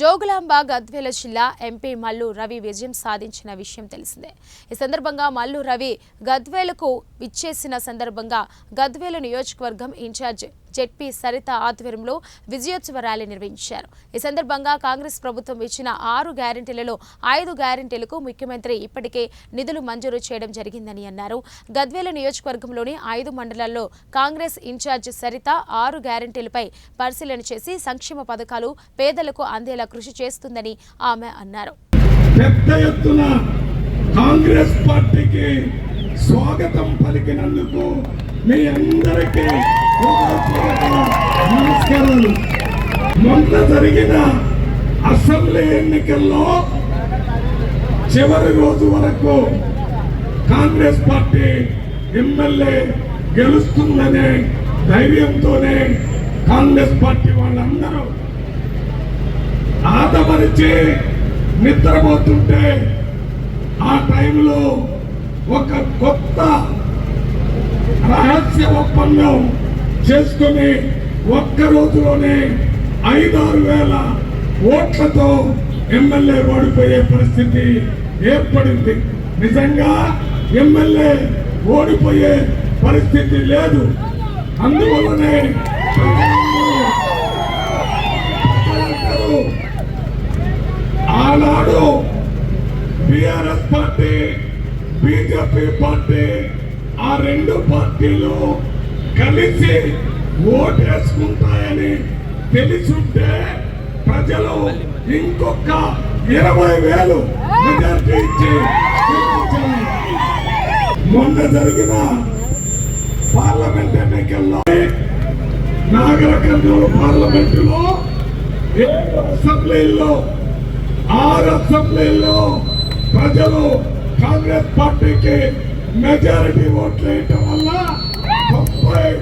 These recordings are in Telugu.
జోగులాంబ గద్వేల జిల్లా ఎంపీ మల్లు రవి విజయం సాధించిన విషయం తెలిసిందే. ఈ సందర్భంగా మల్లు రవి గద్వేలకు విచ్చేసిన సందర్భంగా గద్వేలు నియోజకవర్గం ఇన్ఛార్జ్ జెడ్పీ సరిత ఆధ్వర్యంలో విజయోత్సవ ర్యాలీ నిర్వహించారు. ఈ సందర్భంగా కాంగ్రెస్ ప్రభుత్వం ఇచ్చిన ఆరు గ్యారెంటీలలో ఐదు గ్యారెంటీలకు ముఖ్యమంత్రి ఇప్పటికే నిధులు మంజూరు చేయడం జరిగిందని అన్నారు. గద్వేల నియోజకవర్గంలోని ఐదు మండలాల్లో కాంగ్రెస్ ఇన్ఛార్జ్ సరిత ఆరు గ్యారెంటీలపై పరిశీలన చేసి సంక్షేమ పథకాలు పేదలకు అందేలా కృషి చేస్తుందని ఆమె అన్నారు. పెద్ద ఎత్తున కాంగ్రెస్ పార్టీకి స్వాగతం పలికినందుకు మీ అందరికీ నమస్కారాలు మొన్న జరిగిన అసెంబ్లీ ఎన్నికల్లో చివరి రోజు వరకు కాంగ్రెస్ పార్టీ ఎమ్మెల్యే గెలుస్తుందనే ధైర్యంతోనే కాంగ్రెస్ పార్టీ వాళ్ళందరూ ఆదమరిచి నిద్రపోతుంటే ఆ టైంలో ఒక కొత్త రహస్య ఒప్పందం చేసుకుని ఒక్క రోజులోనే ఐదారు వేల ఓట్లతో ఎమ్మెల్యే ఓడిపోయే పరిస్థితి ఏర్పడింది. నిజంగా ఎమ్మెల్యే ఓడిపోయే పరిస్థితి లేదు. అందువల్లనే ఆనాడు బిఆర్ఎస్ పార్టీ బీజేపీ పార్టీ ఆ రెండు పార్టీలు కలిసి ఓటేసుకుంటాయని తెలిసుంటే ప్రజలు ఇంకొక ఇరవై వేలు మెజార్టీ ఇచ్చి మొన్న జరిగిన పార్లమెంట్ ఎన్నికల్లో నాగర కర్నూలు పార్లమెంటులో ఏడు అసెంబ్లీల్లో ఆరు అసెంబ్లీల్లో ప్రజలు కాంగ్రెస్ పార్టీకి మెజారిటీ ఓట్లు వేయటం వల్ల ముప్పై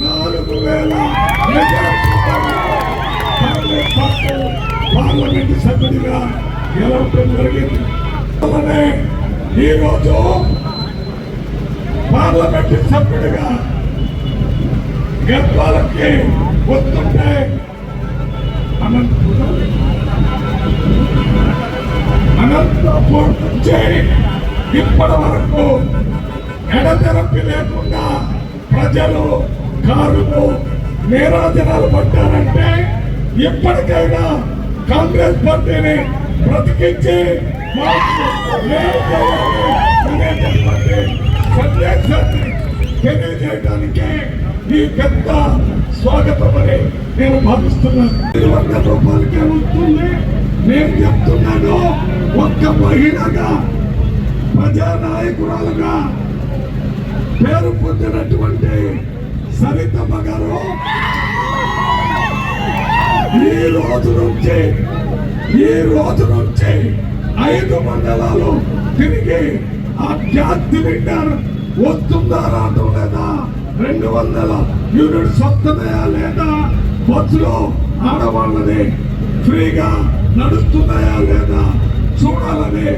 నాలుగు వేల పార్లమెంట్ పార్లమెంటు సభ్యుడిగా గెలవటం జరిగింది. అలానే ఈరోజు పార్లమెంటు సభ్యుడిగా గెలవాలకి వస్తుంటే అనంతపురం అనంతపూర్ నుంచి ఇప్పటి వరకు ఎడతెరపి లేకుండా ప్రజలు కారులు నేరాజనాలు పడ్డారంటే ఇప్పటికైనా కాంగ్రెస్ పార్టీని బ్రతికించి మాకు సందేశాన్ని తెలియజేయడానికి ఈ పెద్ద స్వాగతం అని నేను భావిస్తున్నాను. ఐదు వందల రూపాయలకే వస్తుంది. నేను చెప్తున్నాను ఒక్క మహిళగా ప్రజానాయకురాలుగా పేరు పొందినటువంటి సరితమ్మ గారు ఈ రోజు నుంచి ఈ రోజు నుంచి ఐదు మండలాలు తిరిగి ఆ గ్యాస్ సిలిండర్ వస్తుందా రావటం లేదా? రెండు వందల యూనిట్స్ వస్తున్నాయా లేదా? బస్సులో ఆడవాళ్ళని ఫ్రీగా నడుస్తున్నాయా లేదా? చూడాలని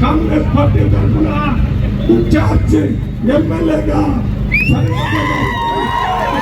కాంగ్రెస్ పార్టీ తరఫున ఇన్ఛార్జి ఎమ్మెల్యేగా. సరిగ్గా